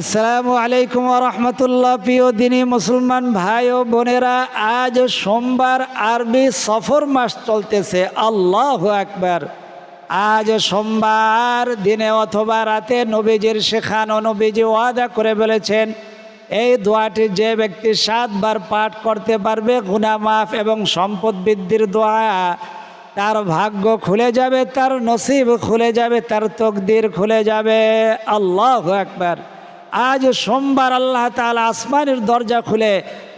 আসসালামু আলাইকুম রহমতুল্লাহ। প্রিয় দিনী মুসলমান ভাই ও বোনেরা, আজ সোমবার আরবি সফর মাস চলতেছে, আল্লাহ একবার আজ সোমবার দিনে অথবা রাতে নবীজির শেখানো নবীজি ওয়াদা করে বলেছেন, এই দোয়াটি যে ব্যক্তি সাতবার পাঠ করতে পারবে গুনা মাফ এবং সম্পদ বৃদ্ধির দোয়া, তার ভাগ্য খুলে যাবে, তার নসিব খুলে যাবে, তার তকদির খুলে যাবে। আল্লাহ একবার আজ সোমবার আল্লাহ তাআলা আসমানের দরজা খুলে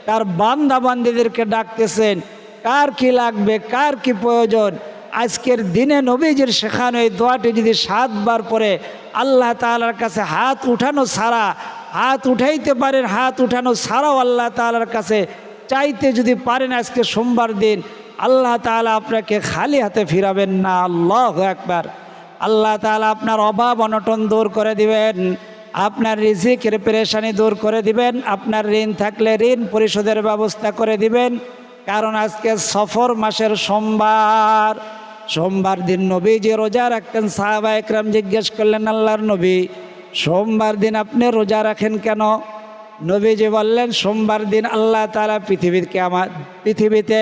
তার বান্দা বান্দিদেরকে ডাকতেছেন, কার কি লাগবে, কার কি প্রয়োজন? আজকের দিনে নবীজির শেখানো এই দোয়াটি যদি সাতবার পরে আল্লাহ তাআলার কাছে হাত উঠানো ছাড়া, হাত উঠাইতে পারেন, হাত উঠানো ছাড়াও আল্লাহ তাআলার কাছে চাইতে যদি পারেন আজকে সোমবার দিন, আল্লাহ তাআলা আপনাকে খালি হাতে ফিরাবেন না, আল্লাহ একবার আল্লাহ তাআলা আপনার অভাব অনটন দূর করে দিবেন। আপনার রিজিকের পেরেশানি দূর করে দিবেন, আপনার ঋণ থাকলে ঋণ পরিশোধের ব্যবস্থা করে দিবেন। কারণ আজকে সফর মাসের সোমবার সোমবার দিন নবী যে রোজা রাখতেন, সাহাবা একরাম জিজ্ঞেস করলেন, আল্লাহর নবী, সোমবার দিন আপনি রোজা রাখেন কেন? নবীজি বললেন, সোমবার দিন আল্লাহ তালা পৃথিবীকে আমার পৃথিবীতে,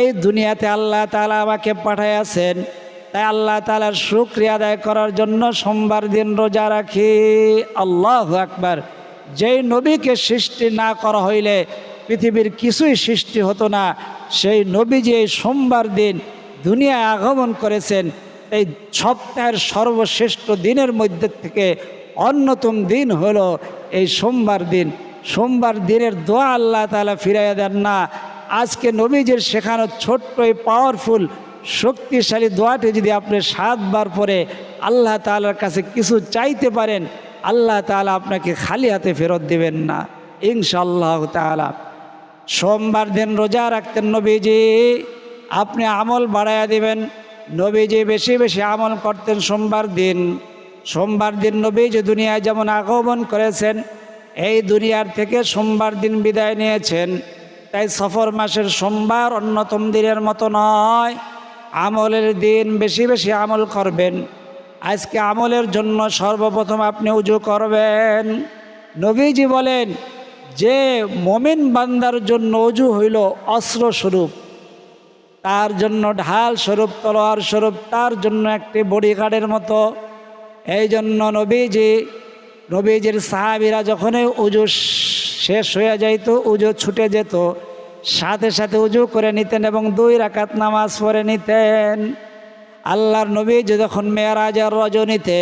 এই দুনিয়াতে আল্লাহ তালা আমাকে পাঠাইয়াছেন। তাই আল্লাহ তালার শুক্রিয়া আদায় করার জন্য সোমবার দিন রোজা রাখি। আল্লাহ আকবার। যেই নবীকে সৃষ্টি না করা হইলে পৃথিবীর কিছুই সৃষ্টি হতো না, সেই নবী যে সোমবার দিন দুনিয়ায় আগমন করেছেন। এই সপ্তাহের সর্বশ্রেষ্ঠ দিনের মধ্যে থেকে অন্যতম দিন হলো এই সোমবার দিন। সোমবার দিনের দোয়া আল্লাহ তালা ফিরাইয়া দেন না। আজকে নবীজের শেখানো ছোট্ট এই পাওয়ারফুল শক্তিশালী দোয়াটি যদি আপনি সাতবার পরে আল্লাহ তালার কাছে কিছু চাইতে পারেন, আল্লাহ তালা আপনাকে খালি হাতে ফেরত দিবেন না। ইনশাল্লাহ তালা সোমবার দিন রোজা রাখতেন নবীজি, আপনি আমল বাড়াইয়া দিবেন। নবীজি বেশি বেশি আমল করতেন সোমবার দিন। সোমবার দিন নবীজি দুনিয়ায় যেমন আগমন করেছেন, এই দুনিয়ার থেকে সোমবার দিন বিদায় নিয়েছেন। তাই সফর মাসের সোমবার অন্যতম দিনের মতো নয়। আমলের দিন বেশি বেশি আমল করবেন। আজকে আমলের জন্য সর্বপ্রথম আপনি উজু করবেন। নবীজি বলেন, যে মমিন বান্দার জন্য উজু হইল অস্ত্র স্বরূপ, তার জন্য ঢাল স্বরূপ, তলোয়ার স্বরূপ, তার জন্য একটি বডিগার্ডের মতো। এই জন্য নবীজি, নবীজির সাহাবিরা যখনই উজু শেষ হয়ে যাইত, উজু ছুটে যেত সাথে সাথে উজু করে নিতেন এবং দুই রাকাত নামাজ পড়ে নিতেন। আল্লাহর নবী যখন মেয়েরাজার রজনীতে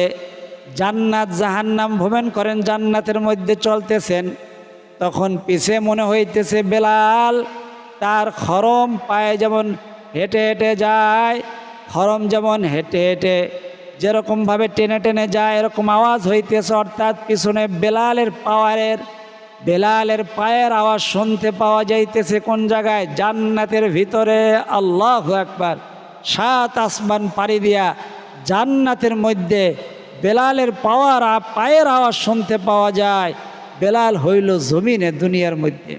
জান্নাত জাহান্নাম ভ্রমণ করেন, জান্নাতের মধ্যে চলতেছেন, তখন পিছে মনে হইতেছে বেলাল তার খরম পায়ে যেমন হেঁটে হেঁটে যায়, খরম যেমন হেঁটে হেঁটে যেরকমভাবে টেনে টেনে যায়, এরকম আওয়াজ হইতেছে, অর্থাৎ পিছনে বেলালের পাওয়ারের বেলালের পায়ের আওয়াজ শুনতে পাওয়া যাইতেছে কোন জায়গায়? জান্নাতের ভিতরে। আল্লাহ একবার সাত আসমান পাড়ি দিয়া জান্নাতের মধ্যে বেলালের পাওয়ার পায়ের আওয়াজ শুনতে পাওয়া যায়। বেলাল হইল জমিনে দুনিয়ার মধ্যে।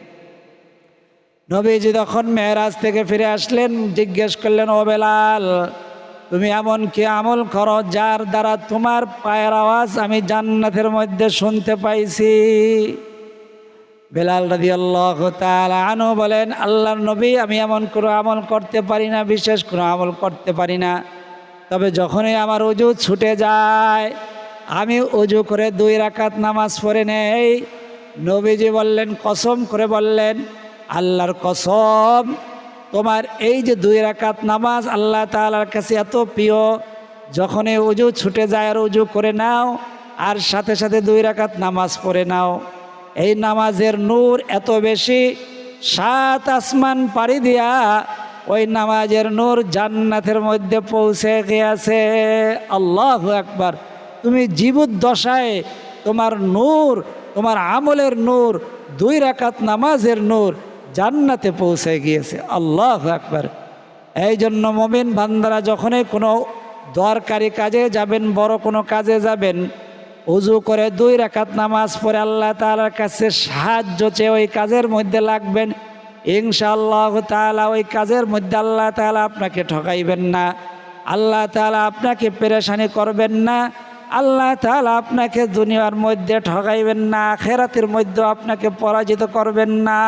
নবীজি যখন মেহরাজ থেকে ফিরে আসলেন, জিজ্ঞেস করলেন, ও বেলাল, তুমি এমন কি আমল করো যার দ্বারা তোমার পায়ের আওয়াজ আমি জান্নাতের মধ্যে শুনতে পাইছি? বেলাল রাদি আল্লাহ আনু বলেন, আল্লাহর নবী আমি এমন কোনো আমল করতে পারি না, বিশেষ কোনো আমল করতে পারি না। তবে যখনই আমার উজু ছুটে যায়, আমি উজু করে দুই রাকাত নামাজ পড়ে নেই। নবীজি বললেন, কসম করে বললেন, আল্লাহর কসম, তোমার এই যে দুই রাকাত নামাজ আল্লাহ তালার কাছে এত প্রিয়, যখনই উজু ছুটে যায় আর উজু করে নাও, আর সাথে সাথে দুই রাকাত নামাজ পড়ে নাও। এই নামাজের নূর এত বেশি, সাত আসমান পাড়ি দিয়া ওই নামাজের নূর জান্নাতের মধ্যে পৌঁছে গিয়েছে। আল্লাহ একবার তুমি জীবদ্দশায় তোমার নূর, তোমার আমলের নূর, দুই রাকাত নামাজের নূর জান্নাতে পৌঁছে গিয়েছে। আল্লাহ একবার এই জন্য মমিন বান্দারা যখনই কোনো দরকারি কাজে যাবেন, বড় কোনো কাজে যাবেন উজু করে দুই রাকাত নামাজ পড়ে আল্লাহ তালার কাছে সাহায্য চেয়ে ওই কাজের মধ্যে লাগবেন। ইনশাআল্লাহ তালা ওই কাজের মধ্যে আল্লাহ তালা আপনাকে ঠকাইবেন না। আল্লাহ তালা আপনাকে পেরেশানি করবেন না। আল্লাহ তাআলা আপনাকে দুনিয়ার মধ্যে ঠকাইবেন না। খেরাতের মধ্যে আপনাকে পরাজিত করবেন না।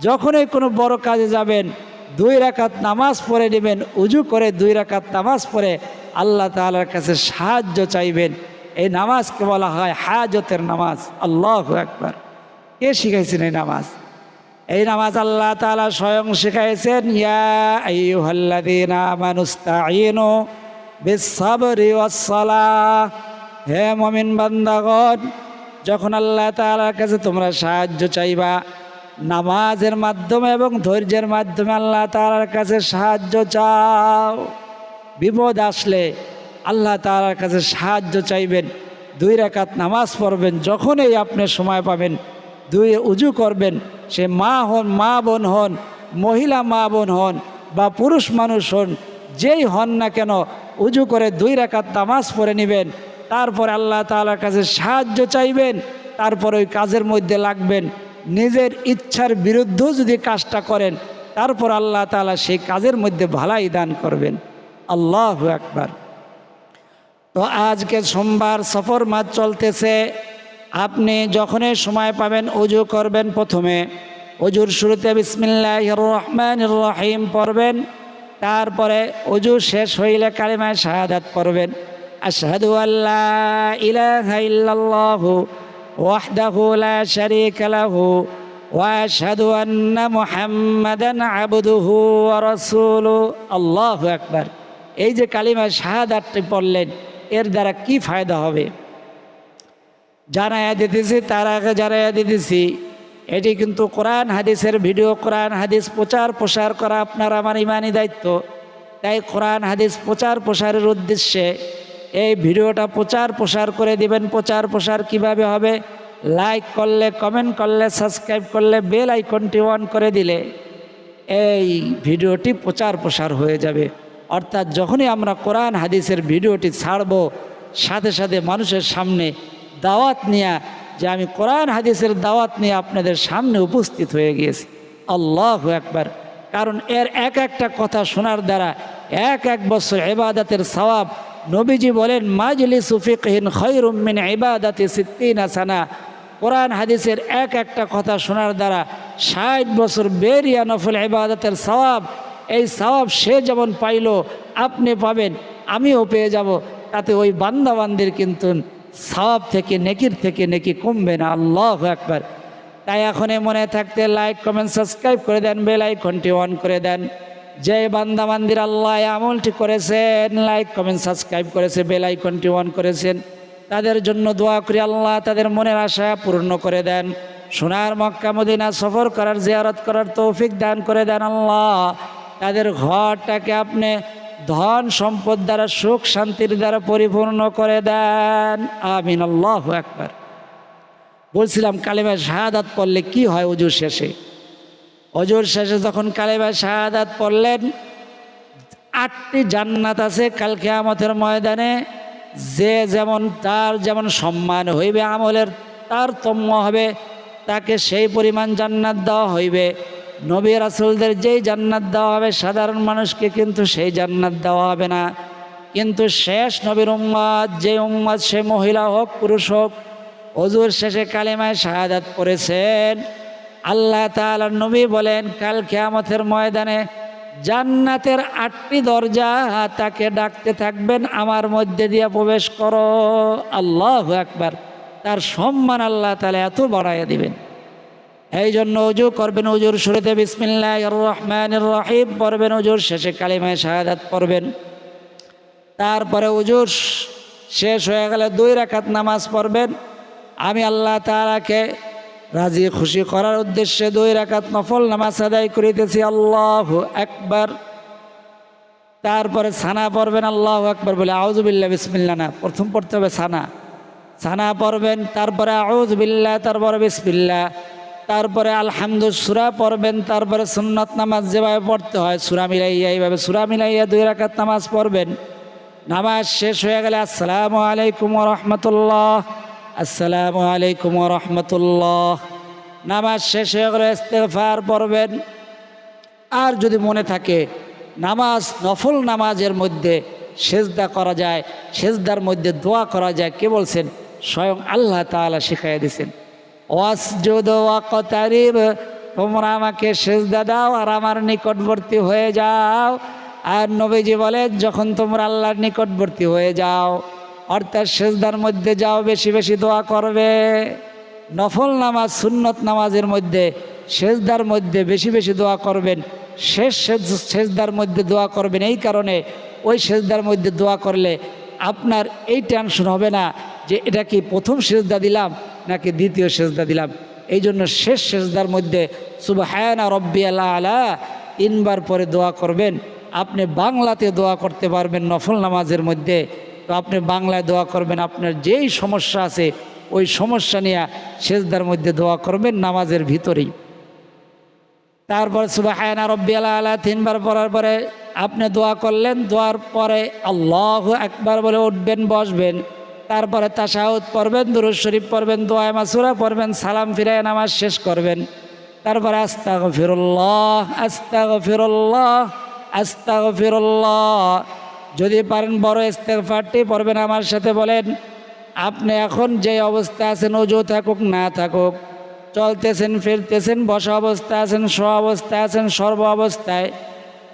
যখনই কোনো বড় কাজে যাবেন, দুই রাকাত নামাজ পড়ে নেবেন, উজু করে দুই রাকাত নামাজ পড়ে আল্লাহ তাআলার কাছে সাহায্য চাইবেন। এই নামাজকে বলা হয় হাজতের নামাজ। আল্লাহ একবার কে শিখাইছেন এই নামাজ? এই নামাজ আল্লাহ তাআলা স্বয়ং শিখাইছেন, ইয়া হে মুমিন বান্দাগণ, যখন আল্লাহ তাআলার কাছে তোমরা সাহায্য চাইবা, নামাজের মাধ্যমে এবং ধৈর্যের মাধ্যমে আল্লাহ তাআলার কাছে সাহায্য চাও। বিপদ আসলে আল্লাহ তালার কাছে সাহায্য চাইবেন, দুই রাকাত নামাজ পড়বেন, যখনই আপনি সময় পাবেন, দুই উজু করবেন, সে মা হন, মা বোন হন, মহিলা মা বোন হন বা পুরুষ মানুষ হন, যেই হন না কেন, উজু করে দুই রাকাত নামাজ পড়ে নেবেন, তারপর আল্লাহ তালার কাছে সাহায্য চাইবেন, তারপর ওই কাজের মধ্যে লাগবেন, নিজের ইচ্ছার বিরুদ্ধেও যদি কাজটা করেন, তারপর আল্লাহ তালা সেই কাজের মধ্যে ভালাই দান করবেন। আল্লাহ একবার তো আজকে সোমবার সফর মাস চলতেছে। আপনি যখনই সময় পাবেন অজু করবেন প্রথমে। অজুর শুরুতে বিসমিল্লাহ রহমান রহিম পড়বেন। তারপরে অজু শেষ হইলে কালিমায় শাহাদাত পড়বেন। আশহাদু আল্লাহ ইলাহা ইল্লাল্লাহু ওয়াহদাহু লা শারীকা লাহু ওয়া আশহাদু আন্না মুহাম্মাদান আবদুহু ওয়া রাসূলুহু আল্লাহু আকবার। এই যে কালিমা শাহাদাতটি পড়লেন এর দ্বারা কি ফায়দা হবে? যারা জানাইয়া দিতেছি, তার আগে যারা জানাইয়া দিতেছি, এটি কিন্তু কোরআন হাদিসের ভিডিও, কোরআন হাদিস প্রচার প্রসার করা আপনার আমার ইমানি দায়িত্ব। তাই কোরআন হাদিস প্রচার প্রসারের উদ্দেশ্যে এই ভিডিওটা প্রচার প্রসার করে দিবেন। প্রচার প্রসার কীভাবে হবে? লাইক করলে, কমেন্ট করলে, সাবস্ক্রাইব করলে, বেল আইকনটি অন করে দিলে এই ভিডিওটি প্রচার প্রসার হয়ে যাবে। অর্থাৎ যখনই আমরা কোরআন, হাদিসের ভিডিওটি ছাড়ব, সাথে সাথে মানুষের সামনে দাওয়াত নিয়ে, যে আমি কোরআন, হাদিসের দাওয়াত নিয়ে আপনাদের সামনে উপস্থিত হয়ে গিয়েছি। আল্লাহ একবার কারণ এর এক একটা কথা শোনার দ্বারা এক এক বছর এবাদাতের সওয়াব নবীজি বলেন মাজলি সুফিকহীন খৈরুমিন ইবাদাতে সিদ্দিন আসানা কোরআন, হাদিসের এক একটা কথা শোনার দ্বারা ষাট বছর বেরিয়া নফল ইবাদতের সওয়াব এই সওয়াব সে যেমন পাইল, আপনি পাবেন, আমিও পেয়ে যাব। তাতে ওই বান্দাবান্দির কিন্তু সওয়াব থেকে নেকির থেকে নেকি কমবে না, আল্লাহ একবার তাই এখন মনে থাকতে লাইক কমেন্ট সাবস্ক্রাইব করে দেন বেল আইকনটি অন করে দেন। যে বান্দা বান্দির আল্লাহ আমলটি করেছেন লাইক কমেন্ট সাবস্ক্রাইব করেছে বেল আইকনটি অন করেছেন, তাদের জন্য দোয়া করি আল্লাহ তাদের মনের আশা পূর্ণ করে দেন। সোনার মক্কা মদিনা সফর করার, জিয়ারত করার তৌফিক দান করে দেন আল্লাহ। তাদের ঘরটাকে আপনি ধন সম্পদ দ্বারা সুখ শান্তির দ্বারা পরিপূর্ণ করে দেন। আমিন, আল্লাহ একবার বলছিলাম কালেমা শাহাদাত পড়লে কি হয় অজুর শেষে? অজুর শেষে যখন কালেমা শাহাদাত পড়লেন, আটটি জান্নাত আছে কালকে আমাদের ময়দানে, যে যেমন তার যেমন সম্মান হইবে আমলের, তারতম্য হবে, তাকে সেই পরিমাণ জান্নাত দেওয়া হইবে। নবী রাসুলদের যেই জান্নাত দেওয়া হবে, সাধারণ মানুষকে কিন্তু সেই জান্নাত দেওয়া হবে না। কিন্তু শেষ নবীর উম্মাদ যে উম্মাদ সে মহিলা হোক, পুরুষ হোক অজুর শেষে কালেমায় শাহাদাত করেছেন আল্লাহ তাআলা নবী বলেন, কাল কেয়ামতের ময়দানে জান্নাতের আটটি দরজা তাকে ডাকতে থাকবেন, আমার মধ্যে দিয়ে প্রবেশ করো। আল্লাহ একবার তার সম্মান আল্লাহ তাহলে এত বাড়াইয়া দিবেন। এই জন্য উজু করবেন, উজুর শুরুতে বিসমিল্লাহ রহমান রহিম পড়বেন, উজুর শেষে কালিমায় শাহাদাত পড়বেন। তারপরে উজুর শেষ হয়ে গেলে দুই রাকাত নামাজ পড়বেন। আমি আল্লাহ তাআলাকে রাজি খুশি করার উদ্দেশ্যে দুই রাকাত নফল নামাজ আদায় করিতেছি, আল্লাহ একবার তারপরে সানা পড়বেন, আল্লাহ একবার বলে আউজবিল্লা বিসমিল্লা না। প্রথম পড়তে হবে সানা। সানা পড়বেন, তারপরে আউজবিল্লা তারপরে বিসমিল্লা তারপরে আলহামদু সুরা পড়বেন, তারপরে সুন্নত নামাজ যেভাবে পড়তে হয়, সুরা মিলাইয়া এইভাবে, সুরা মিলাইয়া দুই রাকাত নামাজ পড়বেন। নামাজ শেষ হয়ে গেলে আসসালামু আলাইকুম রহমতুল্লাহ, আসসালামু আলাইকুম রহমতুল্লাহ। নামাজ শেষ হয়ে গেলে ইস্তেফার পড়বেন। আর যদি মনে থাকে নামাজ, নফল নামাজের মধ্যে সেজদা করা যায়, সেজদার মধ্যে দোয়া করা যায়, কে বলছেন? স্বয়ং আল্লাহ তাআলা শিখাইয়া দিয়েছেন তোমরা আমাকে সেজদা দাও আর আমার নিকটবর্তী হয়ে যাও। আর নবীজি বলে যখন তোমরা আল্লাহর নিকটবর্তী হয়ে যাও, অর্থাৎ সেজদার মধ্যে যাও, বেশি বেশি দোয়া করবে। নফল নামাজ, সুন্নত নামাজের মধ্যে, সেজদার মধ্যে বেশি বেশি দোয়া করবেন। শেষ সেজ- সেজদার মধ্যে দোয়া করবেন এই কারণে। ওই সেজদার মধ্যে দোয়া করলে আপনার এই টেনশন হবে না যে এটা কি প্রথম সেজদা দিলাম নাকি দ্বিতীয় সেজদা দিলাম। এই জন্য শেষ সেজদার মধ্যে সুবহানা রব্বি আলা আলা তিনবার পরে দোয়া করবেন। আপনি বাংলাতে দোয়া করতে পারবেন নফল নামাজের মধ্যে। তো আপনি বাংলায় দোয়া করবেন, আপনার যেই সমস্যা আছে, ওই সমস্যা নিয়ে সেজদার মধ্যে দোয়া করবেন নামাজের ভিতরেই। তারপর সুবাহায়না রব্বি আলা তিনবার পড়ার পরে আপনি দোয়া করলেন, দোয়ার পরে আল্লাহ একবার বলে উঠবেন, বসবেন। তারপরে তাশাহুদ পড়বেন, দুরুদ শরীফ পড়বেন, দোয়া মাসুরা পড়বেন, সালাম ফিরায় নামাজ শেষ করবেন। তারপরে আস্তাগ ফিরুল্লাহ আস্তাগ ফিরুল্লাহ আস্তাগ ফিরুল্লাহ যদি পারেন বড় ইস্তেগফারটি পড়বেন আমার সাথে বলেন, আপনি এখন যে অবস্থা আছেন অজু থাকুক, না থাকুক। চলতেছেন, ফিরতেছেন, বসা অবস্থায় আছেন স্ব অবস্থায় আছেন, সর্ব অবস্থায়।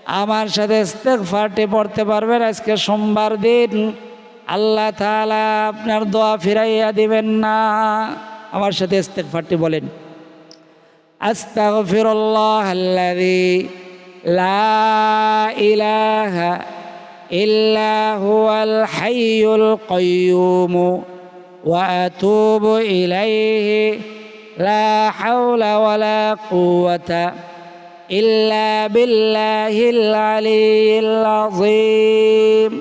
আমার সাথে ইস্তেগফারটি পড়তে পারবেন। আজকে সোমবার দিন। আল্লাহ তালা আপনার দোয়া ফিরাইয়া দিবেন না। আমার সাথে ইস্তেগফারটি বলেন। ইল্লা হুয়াল হাইয়ুল কাইয়্যুম ওয়া আতুবু ইলাইহি। লা হাওলা ওয়ালা কুওয়াতা ইল্লা বিল্লাহিল আলিয়্যিল আযীম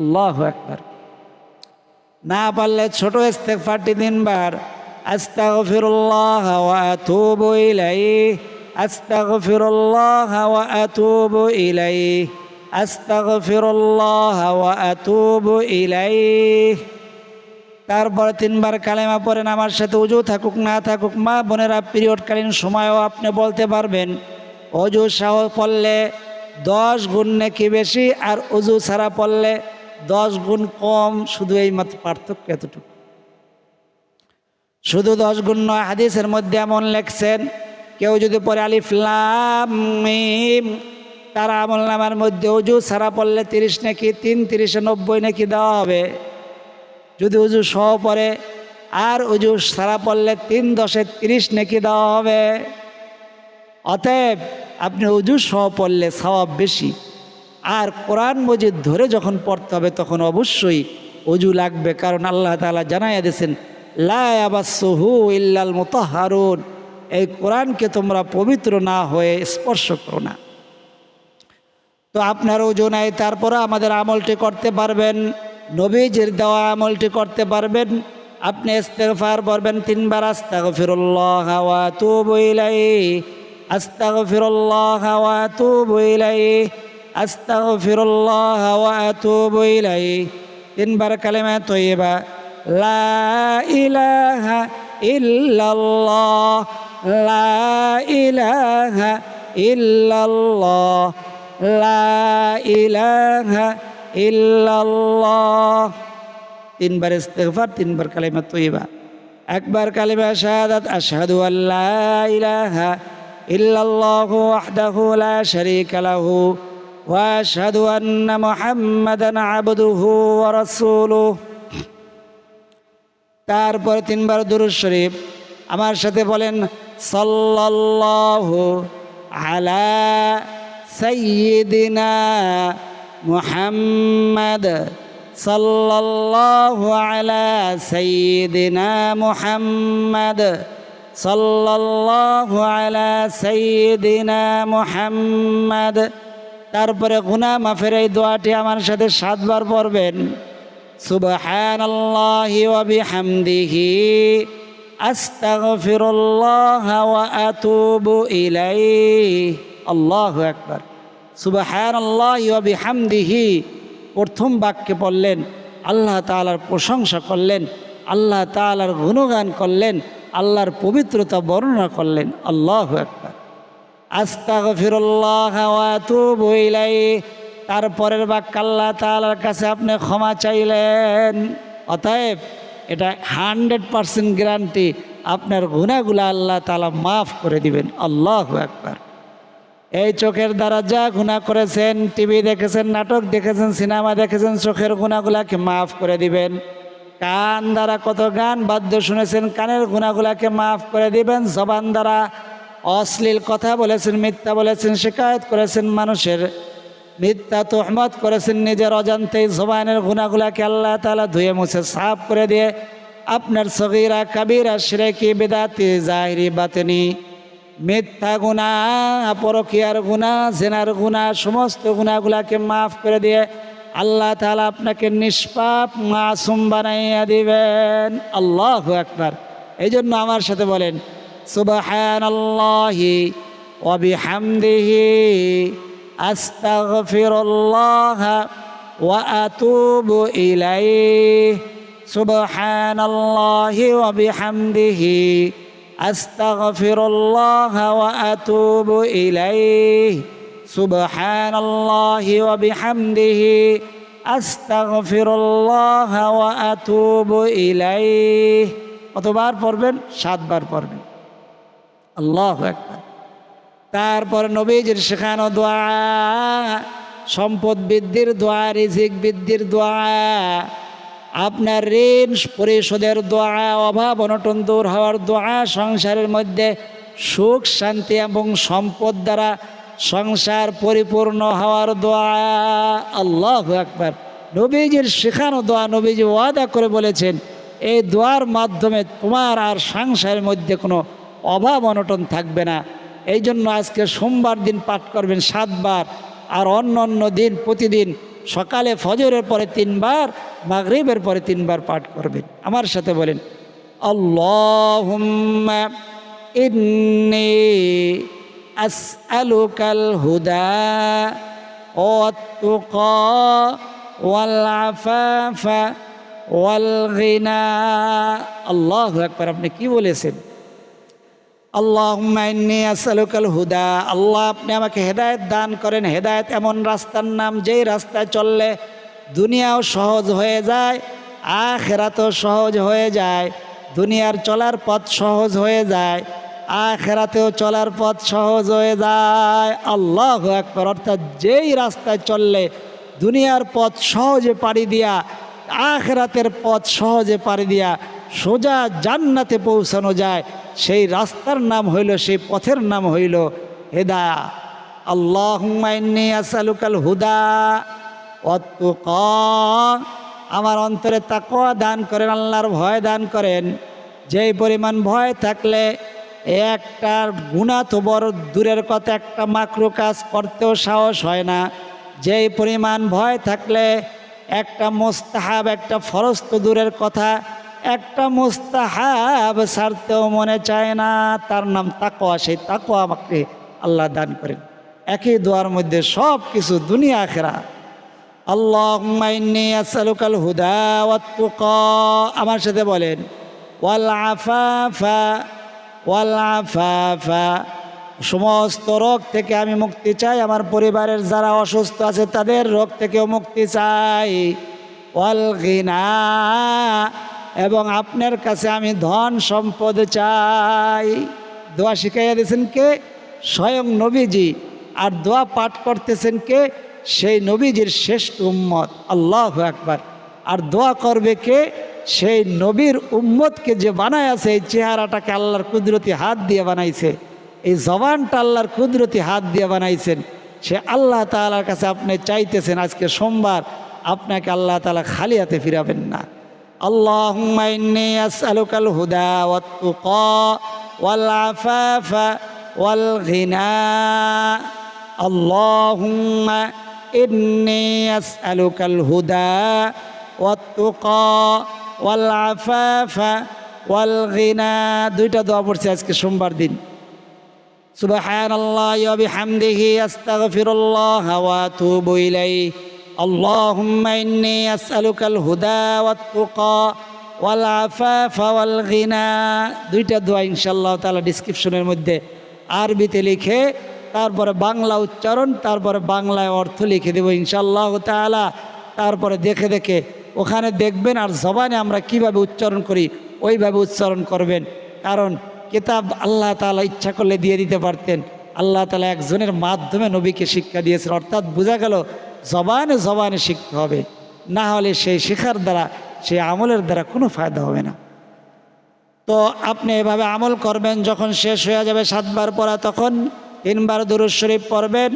আল্লাহু আকবার না পারলে ছোট ইস্তেগফারটি তিনবার। আস্তাগফিরুল্লাহ ওয়া আতুবু ইলাইহি। আস্তাগফিরুল্লাহ ওয়া আতুবু ইলাইহি। আস্তাগফিরুল্লাহ ওয়া আতুবু ইলাইহি। তারপর তিনবার কালেমা পড়েন, আমার সাথে উজু থাকুক, না থাকুক, মা বোনেরা পিরিয়ডকালীন সময়ও আপনি বলতে পারবেন। অজু সাহ পড়লে দশ গুণ নাকি বেশি, আর উজু ছাড়া পড়লে দশ গুণ কম, শুধু এই মাত্র পার্থক্য এতটুকু। শুধু দশ গুণ নয়, হাদিসের মধ্যে এমন লেখছেন, কেউ যদি পরে আলিফলাম তার আমল নামার মধ্যে উজু ছাড়া পড়লে তিরিশ নাকি তিন, তিরিশে নব্বই নাকি দেওয়া হবে। যদি উজু সহ পড়ে, আর উজু সারা পড়লে তিন দশে তিরিশ নেকি দেওয়া হবে। অতএব আপনি উজু সহ পড়লে সওয়াব বেশি। আর কোরআন মজিদ ধরে যখন পড়তে হবে, তখন অবশ্যই অজু লাগবে, কারণ আল্লাহ তাআলা জানাইয়া দিয়েছেন লাবাসহু ইল্লাল মোতাহারুন। এই কোরআনকে তোমরা পবিত্র না হয়ে স্পর্শ করো না। তো আপনার ওজন নাই, তারপরে আমাদের আমলটি করতে পারবেন। নবীজির দেওয়া আমলটি করতে পারবেন। আপনি ইস্তেগফার পড়বেন তিনবার, আস্তাগফিরুল্লাহ ওয়া আতুবু ইলাইহি। আস্তাগফিরুল্লাহ ওয়া আতুবু ইলাইহি। আস্তাগফিরুল্লাহ ওয়া আতুবু ইলাইহি। তিনবার কালেমা তৈয়বা। লা ইলাহা ইল্লাল্লাহ। লা ইলাহা ইল্লাল্লাহ। লা ইলাহা ইল্লাল্লাহ। তিনবার ইস্তেগফার, তিনবার কালিমা তৈবা। একবার কালিমা শাহাদাত, আশহাদু আল্লা ইলাহা ইল্লাল্লাহু ওয়াহদাহু লা শারীকা লাহু ওয়া আশহাদু আন্না মুহাম্মাদান আবদুহু ওয়া রাসূলুহু। তারপরে তিনবার দুরুদ শরীফ। আমার সাথে বলেন, সাল্লাল্লাহু আলা সাইয়্যিদিনা মুহাম্মাদ সাল্লাল্লাহু আলা সাইয়্যিদিনা মুহাম্মাদ সাল্লাল্লাহু আলা সাইয়্যিদিনা মুহাম্মাদ। তারপরে গুনাহ মাফের এই দোয়াটি আমার সাথে সাতবার পড়বেন। সুবহানাল্লাহি ওয়া বিহামদিহি। আস্তাগফিরুল্লাহ ওয়া আতুবু ইলাইহি। আল্লাহু আকবার। সুবহানাল্লাহি ওয়া বিহামদিহি। প্রথম বাক্যে পড়লেন, আল্লাহ তালার প্রশংসা করলেন, আল্লাহ তালার গুণগান করলেন, আল্লাহর পবিত্রতা বর্ণনা করলেন। আল্লাহু আকবার। আস্তাগফিরুল্লাহ তারপরের বাক্য আল্লাহ তালার কাছে আপনি ক্ষমা চাইলেন। অতএব এটা হান্ড্রেড পারসেন্ট গ্যারান্টি, আপনার গুণাগুলা আল্লাহ তালা মাফ করে দিবেন। আল্লাহ একবার এই চোখের দ্বারা যা গুণা করেছেন, টিভি দেখেছেন, নাটক দেখেছেন, সিনেমা দেখেছেন, চোখের গুণাগুলাকে মাফ করে দিবেন। কান দ্বারা কত গান বাদ্য শুনেছেন, কানের গুণাগুলাকে মাফ করে দিবেন। জবান দ্বারা অশ্লীল কথা বলেছেন, মিথ্যা বলেছেন, শিকায়ত করেছেন মানুষের। মিথ্যা তোহমত করেছেন, নিজের অজান্তেই জবানের গুণাগুলাকে আল্লাহ তালা ধুয়ে মুছে সাফ করে দিয়ে, আপনার সগিরা, কাবিরা শিরেকি বেদাতি, জাহিরি, বাতেনি। মিথ্যা গুণা, পরকিয়ার গুণা, জেনার গুণা, সমস্ত গুণাগুলাকে মাফ করে দিয়ে আল্লাহ তালা আপনাকে নিষ্পাপ মাসুম বানাইয়া দিবেন। আল্লাহ একবার এই জন্য আমার সাথে বলেন সুবাহান আল্লাহি ওবিহামদিহি আস্তাগফিরুল্লাহ ওয়া আতুবু ইলাইহি। সুবহানাল্লাহি ওয়া বিহামদিহি। আস্তাগফিরুল্লাহ ওয়া আতুবু ইলাইহি সুবহানাল্লাহি ওয়া বিহামদিহি আস্তাগফিরুল্লাহ ওয়া আতুবু ইলাইহি কতবার পড়বেন? সাতবার পড়বেন। আল্লাহ একবার তারপর নবীজির শেখানো দোয়া, সম্পদ বৃদ্ধির দোয়া, রিজিক বৃদ্ধির দোয়া আপনার ঋণ পরিশোধের দোয়া, অভাব অনটন দূর হওয়ার দোয়া, সংসারের মধ্যে সুখ, শান্তি এবং সম্পদ দ্বারা সংসার পরিপূর্ণ হওয়ার দোয়া। আল্লাহ একবার নবীজির শেখানো দোয়া নবীজি ওয়াদা করে বলেছেন, এই দোয়ার মাধ্যমে তোমার আর সংসারের মধ্যে কোনো অভাব অনটন থাকবে না। এই জন্য আজকে সোমবার দিন পাঠ করবেন সাতবার, আর অন্য অন্য দিন প্রতিদিন সকালে ফজরের পরে তিনবার, মাগরিবের পরে তিনবার পাঠ করবেন। আমার সাথে বলেন, আল্লাহুম্মা ইন্নি আসআলুকাল হুদা ওয়াত-তুকা ওয়াল আফাফা ওয়াল গিনা। আল্লাহু আকবার, আপনি কি বলেছেন? আল্লাহুম্মা ইন্নী আসআলুকাল হুদা। আল্লাহ, আপনি আমাকে হেদায়েত দান করেন। হেদায়েত এমন রাস্তার নাম, যেই রাস্তায় চললে দুনিয়াও সহজ হয়ে যায়, আখেরাতও সহজ হয়ে যায়। দুনিয়ার চলার পথ সহজ হয়ে যায়, আখেরাতেও চলার পথ সহজ হয়ে যায়। আল্লাহ একবার অর্থাৎ যেই রাস্তায় চললে দুনিয়ার পথ সহজে পাড়ি দিয়া, আখেরাতের পথ সহজে পাড়ি দিয়া সোজা জান্নাতে পৌঁছানো যায়। সেই রাস্তার নাম হইল, সেই পথের নাম হইল হেদা। আল্লাহ আসালুকাল হুদা অতুক আমার অন্তরে তাকওয়া দান করেন, আল্লাহর ভয় দান করেন। যেই পরিমাণ ভয় থাকলে একটা গুণা তো বড় দূরের কথা, একটা মাকরু কাজ করতেও সাহস হয় না। যেই পরিমাণ ভয় থাকলে একটা মোস্তাহাব, একটা ফরজ তো দূরের কথা একটা মোস্তাহাব ছাড়তেও মনে চায় না, তার নাম তাকোয়া সেই তাকোয়া আমাকে আল্লাহ দান করেন। একই দোয়ার মধ্যে সব কিছু দুনিয়া আখেরা। আল্লাহ আসালুকাল আমার সাথে বলেন, ওয়াল আফাফা ওয়াল আফাফা। সমস্ত রোগ থেকে আমি মুক্তি চাই। আমার পরিবারের যারা অসুস্থ আছে, তাদের রোগ থেকেও মুক্তি চাই। ওয়াল গিনা এবং আপনার কাছে আমি ধন সম্পদ চাই। দোয়া শিখাইয়া দিয়েছেন কে? স্বয়ং নবীজি। আর দোয়া পাঠ করতেছেন কে? সেই নবীজির শ্রেষ্ঠ উম্মত। আল্লাহ একবার আর দোয়া করবে কে? সেই নবীর উম্মতকে যে বানায় আছে, এই চেহারাটাকে আল্লাহর কুদরতি হাত দিয়ে বানাইছে। এই জবানটা আল্লাহর কুদরতি হাত দিয়ে বানাইছেন। সে আল্লাহ তালার কাছে আপনি চাইতেছেন আজকে সোমবার, আপনাকে আল্লাহ তালা খালি হাতে ফিরাবেন না। اللهم إني أسألك الهدى والتقى والعفاف والغنى اللهم إني أسألك الهدى والتقى والعفاف والغنى দুইটা দোয়া পড়ছি আজকে সোমবার দিন سبحان الله وبحمده أستغفر الله وأتوب إليه اللهم إني أسألك الهدى والتقى والعفاف والغنى দুইটা দোয়া ইনশাআল্লাহ তাআলা ডেসক্রিপশনের মধ্যে আরবিতে লিখে তারপরে বাংলা উচ্চারণ তারপরে বাংলায় অর্থ লিখে দেবো ইনশাল্লাহ তালা তারপরে দেখে দেখে ওখানে দেখবেন আর জবানে আমরা কিভাবে উচ্চারণ করি ওইভাবে উচ্চারণ করবেন কারণ কিতাব আল্লাহ তালা ইচ্ছা করলে দিয়ে দিতে পারতেন আল্লাহ তালা একজনের মাধ্যমে নবীকে শিক্ষা দিয়েছেন অর্থাৎ বোঝা গেল জবানে জবানে শিখতে হবে। না হলে সেই শেখার দ্বারা, সেই আমলের দ্বারা কোনো ফায়দা হবে না। তো আপনি এভাবে আমল করবেন, যখন শেষ হয়ে যাবে সাতবার পড়া, তখন তিনবার দুরুজ শরীফ পড়বেন।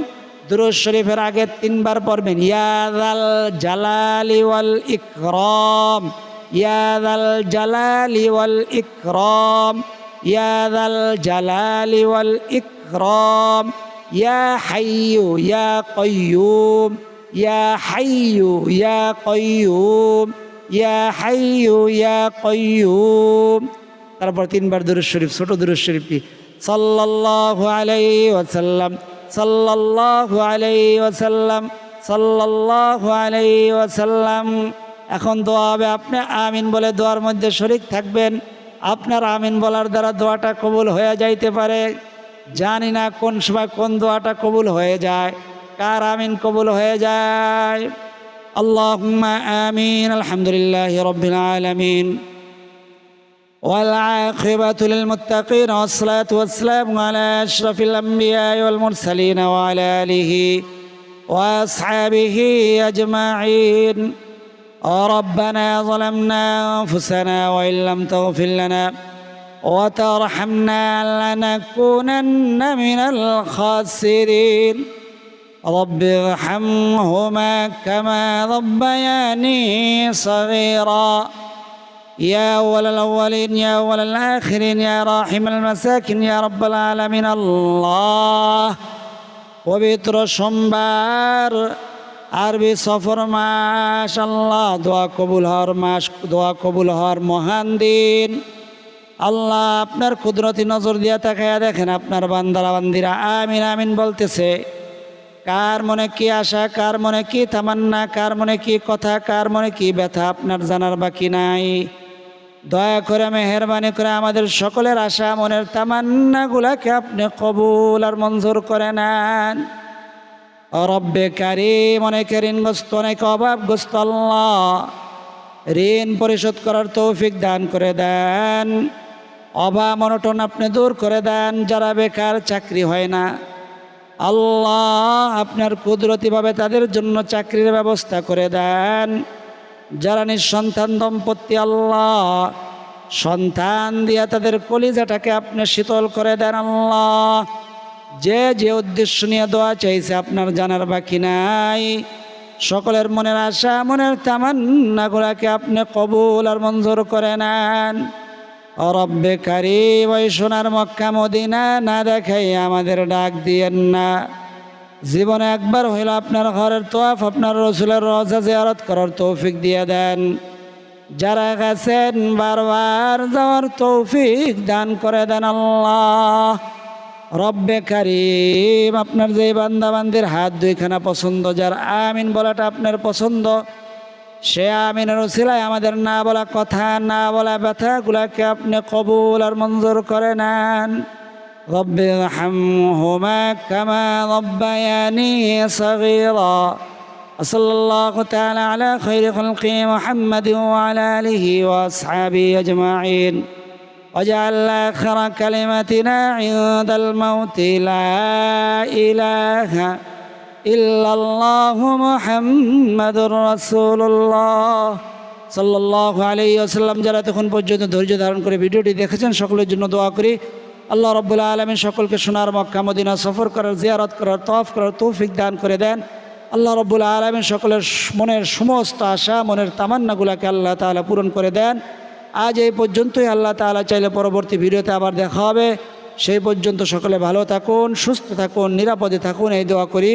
দুরুজ শরীফের আগে তিনবার পড়বেন ইয়াদাল জালালি ওয়াল ইকরম ইয়াদাল জালালি ওয়াল ইকরম ইয়াদাল জালালি ওয়াল ইকরম, ইয়া হাইয়ু, ইয়া কয়্যুম ইয়া হাইয়ু, ইয়া কয়্যুম ইয়া হাইয়ু, ইয়া কয়্যুম তারপর তিনবার দুরুজ শরীফ, ছোট দুরুজ শরীফটি সাল্লাল্লাহু আলাইহি ওয়াসাল্লাম, সাল্লাল্লাহু আলাইহি ওয়াসাল্লাম, সাল্লাল্লাহু আলাইহি ওয়াসাল্লাম। এখন দোয়া হবে, আপনি আমিন বলে দোয়ার মধ্যে শরিক থাকবেন। আপনার আমিন বলার দ্বারা দোয়াটা কবুল হয়ে যাইতে পারে। জানি না কোন সময় কোন দোয়াটা কবুল হয়ে যায়। কার আমিন কবুল হয়ে যায় আল্লাহুম্মা আমিন আলহামদুলিল্লাহ রব্বিল আলামিন والعاقبة للمتقين والصلاة والسلام على أشرف الأنبياء والمرسلين وعلى آله وأصحابه أجمعين ربنا ظلمنا أنفسنا وإن لم تغفر لنا وترحمنا لنكونن من الخاسرين رب ارحمهما كما ربياني صغيرا يا أول الأولين يا أول الآخرين يا راحم المساكين يا رب العالمين الله পবিত্র সোমবার আরবি সফর মাস আল্লাহ দোয়া কবুল হওয়ার মাস দোয়া কবুল হওয়ার মহান দিন আল্লাহ আপনার কুদরতি নজর দিয়া তাকাইয়া দেখেন আপনার বান্দারা বান্দিরা আমিন আমিন বলতেছে কার মনে কি আশা, কার মনে কি তামান্না, কার মনে কি কথা, কার মনে কি ব্যথা আপনার জানার বাকি নাই। দয়া করে, মেহরবানি করে আমাদের সকলের আশা, মনের তামান্নাগুলাকে আপনি কবুল আর মঞ্জুর করে নেন। রব্বে কারিম, অনেকে ঋণগ্রস্ত, অনেক অভাবগ্রস্ত আল্লাহ, ঋণ পরিশোধ করার তৌফিক দান করে দেন। অভাব অনটন আপনি দূর করে দেন, যারা বেকার, চাকরি হয় না। আল্লাহ আপনার কুদরতিভাবে তাদের জন্য চাকরির ব্যবস্থা করে দেন। যারা নিঃসন্তান দম্পতি, আল্লাহ সন্তান দিয়া তাদের কলিজাটাকে আপনি শীতল করে দেন, আল্লাহ। যে যে উদ্দেশ্য নিয়ে দোয়া চাইছে আপনার জানার বাকি নাই। সকলের মনের আশা, মনের তামান্নাগুলাকে আপনি কবুল আর মঞ্জুর করে নেন। রব্বে কারিম, ওই সোনার মক্কা মদিনা না দেখাই আমাদের ডাক দিয়েন না। জীবনে একবার হইল আপনার ঘরের তোয়াফ, আপনার রসুলের রজা জিয়ারত করার তৌফিক দিয়ে দেন। যারা গেছেন বারবার যাওয়ার তৌফিক দান করে দেন আল্লাহ। রব্বে কারিম, আপনার যে বান্দাবান্দির হাত দুইখানা পছন্দ, যার আমিন বলাটা আপনার পছন্দ সে আমিনের ওসিলায় আমাদের না বলা কথা না বলা ব্যথাগুলাকে আপনি কবুল আর মঞ্জুর করে নেন رب ارحمهما كما ربياني صغيرا وصلى الله تعالى على خير خلقه محمد وعلى آله وأصحابه أجمعين وجعل آخر كلمتنا عند الموت لا إله إلا সাল্লাম যারা তখন পর্যন্ত ধৈর্য ধারণ করে ভিডিওটি দেখেছেন, সকলের জন্য দোয়া করি। আল্লাহ রব্বুল্লা আলমী সকলকে সোনার মক্কা, মদিনা সফর করার, জিয়ারত করার তফ করার তৌফিক দান করে দেন। আল্লাহ রব্বুল্লা আলমী সকলের মনের সমস্ত আশা, মনের তামান্নাগুলাকে আল্লাহ তালা পূরণ করে দেন। আজ এই পর্যন্তই, আল্লাহ তালা চাইলে পরবর্তী ভিডিওতে আবার দেখা হবে। সেই পর্যন্ত সকলে ভালো থাকুন, সুস্থ থাকুন, নিরাপদে থাকুন, এই দোয়া করি।